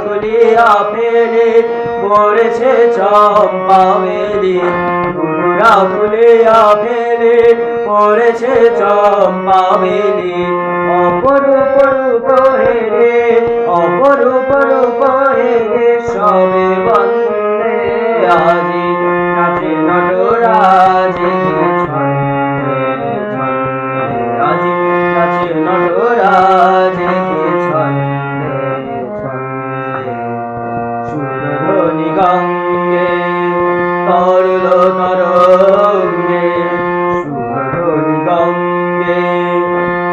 ফুলিয়া ফেলে পড়েছে চম্পা বেলি ধুধুরা ফুলিয়া ফেলে পড়েছে চম্পা বেলি অপরূপ রূপ হেরে, অপরূপ রূপ হেরে সবে বন্দে আজি তরল তরঙ্গে সুরধনি গঙ্গে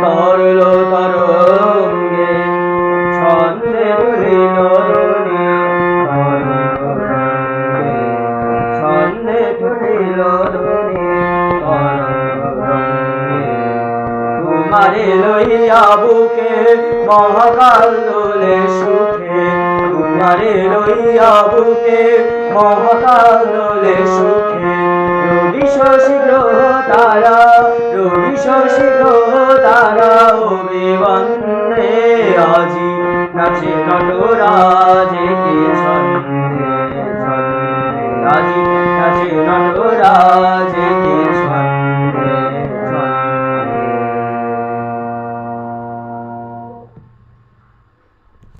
তরল তরঙ্গে, ছন্দে ধনি তরঙ্গে, ছন্দে ধনি তরঙ্গে। তোমারে লইয়া বুকে মহাকাল দোলে সুখে তোমারে লইয়া বুকে মহাকাল সুখে। রবি শশী গ্রহ তারা, রবি শশী গ্রহ তারা, ওবে বন্দে আজি। নাচে নটরাজ কে ছন্দে ছন্দে আজি। নাচে নটরাজ